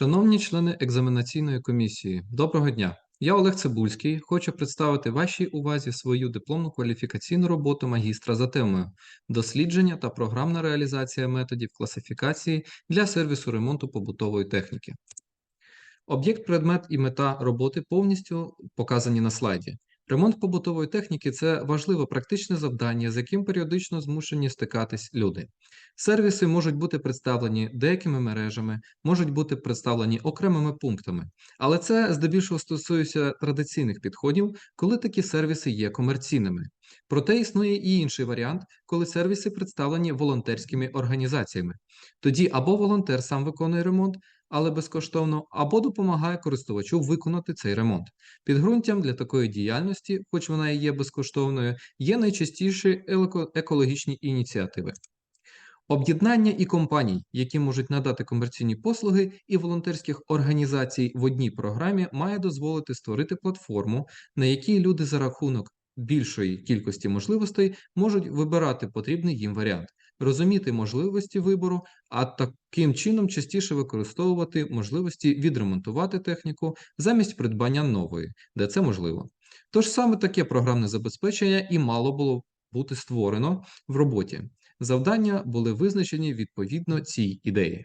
Шановні члени екзаменаційної комісії, доброго дня! Я Олег Цибульський. Хочу представити вашій увазі свою дипломну кваліфікаційну роботу магістра за темою дослідження та програмна реалізація методів класифікації для сервісу ремонту побутової техніки. Об'єкт, предмет і мета роботи повністю показані на слайді. Ремонт побутової техніки це важливе практичне завдання, з яким періодично змушені стикатись люди. Сервіси можуть бути представлені деякими мережами, можуть бути представлені окремими пунктами, але це здебільшого стосується традиційних підходів, коли такі сервіси є комерційними. Проте існує і інший варіант, коли сервіси представлені волонтерськими організаціями. Тоді або волонтер сам виконує ремонт, але безкоштовно, або допомагає користувачу виконати цей ремонт. Підґрунтям для такої діяльності, хоч вона і є безкоштовною, є найчастіші екологічні ініціативи. Об'єднання і компаній, які можуть надати комерційні послуги і волонтерських організацій в одній програмі, має дозволити створити платформу, на якій люди за рахунок більшої кількості можливостей можуть вибирати потрібний їм варіант, розуміти можливості вибору, а таким чином частіше використовувати можливості відремонтувати техніку замість придбання нової, де це можливо. Тож саме таке програмне забезпечення і мало було бути створено в роботі. Завдання були визначені відповідно цій ідеї.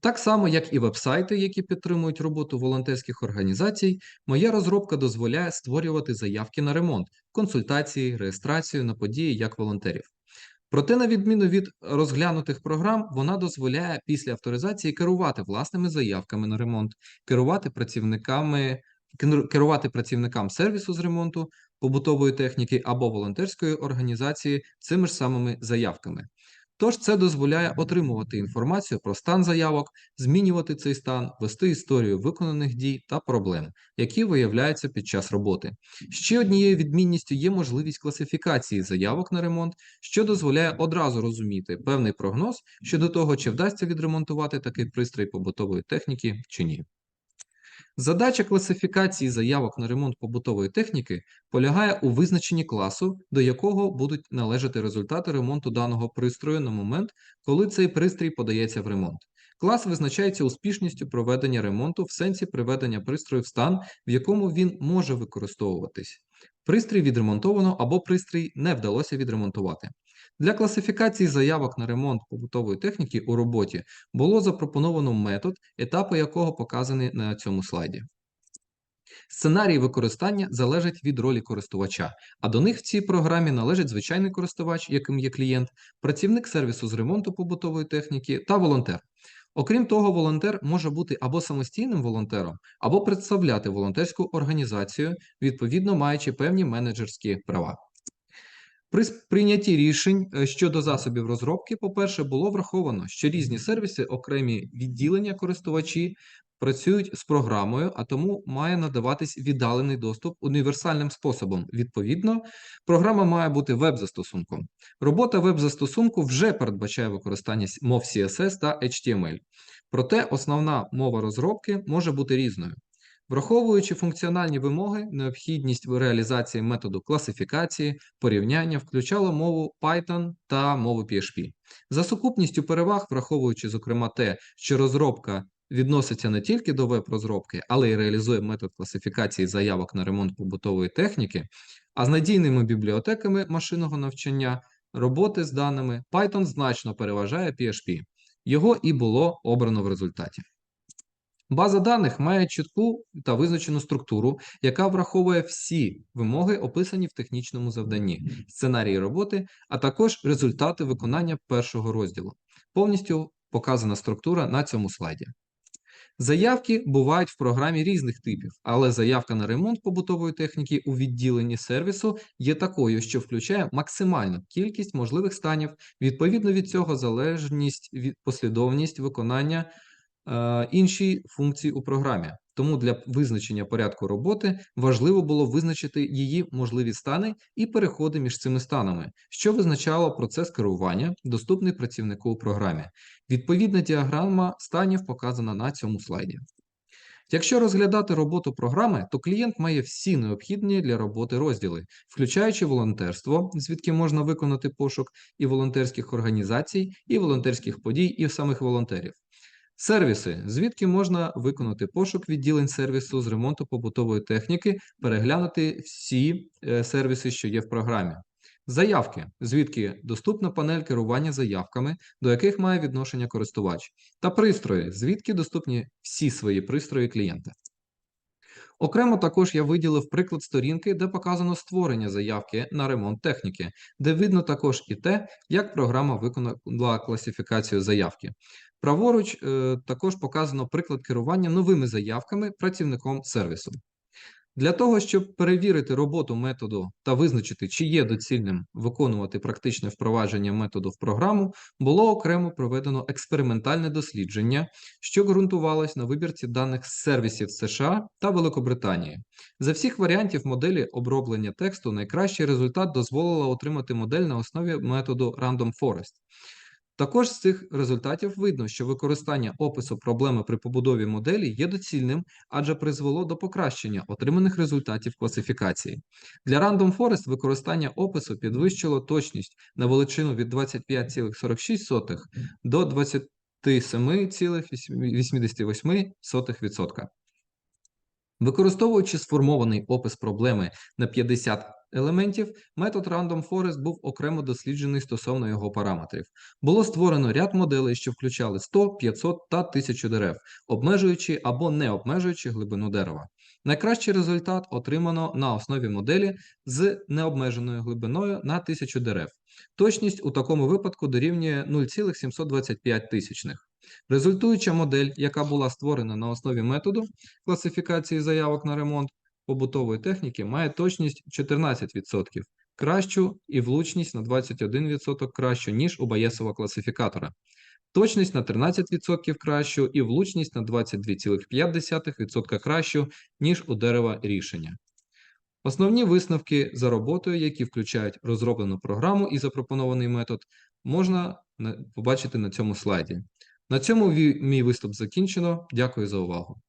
Так само, як і вебсайти, які підтримують роботу волонтерських організацій, моя розробка дозволяє створювати заявки на ремонт, консультації, реєстрацію на події як волонтерів. Проте, на відміну від розглянутих програм, вона дозволяє після авторизації керувати власними заявками на ремонт, керувати працівниками, керувати працівникам сервісу з ремонту, побутової техніки або волонтерської організації цими ж самими заявками. Тож це дозволяє отримувати інформацію про стан заявок, змінювати цей стан, вести історію виконаних дій та проблем, які виявляються під час роботи. Ще однією відмінністю є можливість класифікації заявок на ремонт, що дозволяє одразу розуміти певний прогноз щодо того, чи вдасться відремонтувати такий пристрій побутової техніки чи ні. Задача класифікації заявок на ремонт побутової техніки полягає у визначенні класу, до якого будуть належати результати ремонту даного пристрою на момент, коли цей пристрій подається в ремонт. Клас визначається успішністю проведення ремонту в сенсі приведення пристрою в стан, в якому він може використовуватись. Пристрій відремонтовано або пристрій не вдалося відремонтувати. Для класифікації заявок на ремонт побутової техніки у роботі було запропоновано метод, етапи якого показані на цьому слайді. Сценарій використання залежать від ролі користувача, а до них в цій програмі належить звичайний користувач, яким є клієнт, працівник сервісу з ремонту побутової техніки та волонтер. Окрім того, волонтер може бути або самостійним волонтером, або представляти волонтерську організацію, відповідно маючи певні менеджерські права. При прийнятті рішень е, щодо засобів розробки, по-перше, було враховано, що різні сервіси, окремі відділення користувачі працюють з програмою, а тому має надаватись віддалений доступ універсальним способом. Відповідно, програма має бути веб-застосунком. Робота веб-застосунку вже передбачає використання мов CSS та HTML. Проте основна мова розробки може бути різною. Враховуючи функціональні вимоги, необхідність в реалізації методу класифікації, порівняння включало мову Python та мову PHP. За сукупністю переваг, враховуючи, зокрема, те, що розробка відноситься не тільки до веб-розробки, але й реалізує метод класифікації заявок на ремонт побутової техніки, а з надійними бібліотеками машинного навчання роботи з даними Python значно переважає PHP. Його і було обрано в результаті. База даних має чітку та визначену структуру, яка враховує всі вимоги, описані в технічному завданні, сценарії роботи, а також результати виконання першого розділу. Повністю показана структура на цьому слайді. Заявки бувають в програмі різних типів, але заявка на ремонт побутової техніки у відділенні сервісу є такою, що включає максимальну кількість можливих станів, відповідно від цього залежність від послідовність виконання інші функції у програмі. Тому для визначення порядку роботи важливо було визначити її можливі стани і переходи між цими станами, що визначало процес керування, доступний працівнику у програмі. Відповідна діаграма станів показана на цьому слайді. Якщо розглядати роботу програми, то клієнт має всі необхідні для роботи розділи, включаючи волонтерство, звідки можна виконати пошук і волонтерських організацій, і волонтерських подій, і самих волонтерів. Сервіси, звідки можна виконати пошук відділень сервісу з ремонту побутової техніки, переглянути всі е, сервіси, що є в програмі. Заявки, звідки доступна панель керування заявками, до яких має відношення користувач, та пристрої, звідки доступні всі свої пристрої клієнта. Окремо також я виділив приклад сторінки, де показано створення заявки на ремонт техніки, де видно також і те, як програма виконала класифікацію заявки. Праворуч е, також показано приклад керування новими заявками працівником сервісу. Для того, щоб перевірити роботу методу та визначити, чи є доцільним виконувати практичне впровадження методу в програму, було окремо проведено експериментальне дослідження, що ґрунтувалось на вибірці даних з сервісів США та Великобританії. За всіх варіантів моделі оброблення тексту найкращий результат дозволила отримати модель на основі методу Random Forest. Також з цих результатів видно, що використання опису проблеми при побудові моделі є доцільним, адже призвело до покращення отриманих результатів класифікації. Для Random Forest використання опису підвищило точність на величину від 25,46 до 27,88%. Використовуючи сформований опис проблеми на 50 елементів, метод Random Forest був окремо досліджений стосовно його параметрів. Було створено ряд моделей, що включали 100, 500 та 1000 дерев, обмежуючи або не обмежуючи глибину дерева. Найкращий результат отримано на основі моделі з необмеженою глибиною на 1000 дерев. Точність у такому випадку дорівнює 0,725 тисячних. Результуюча модель, яка була створена на основі методу класифікації заявок на ремонт побутової техніки, має точність 14%, кращу і влучність на 21% кращу, ніж у Баєсова класифікатора. Точність на 13% кращу і влучність на 22,5% кращу, ніж у дерева рішення. Основні висновки за роботою, які включають розроблену програму і запропонований метод, можна побачити на цьому слайді. На цьому мій виступ закінчено. Дякую за увагу.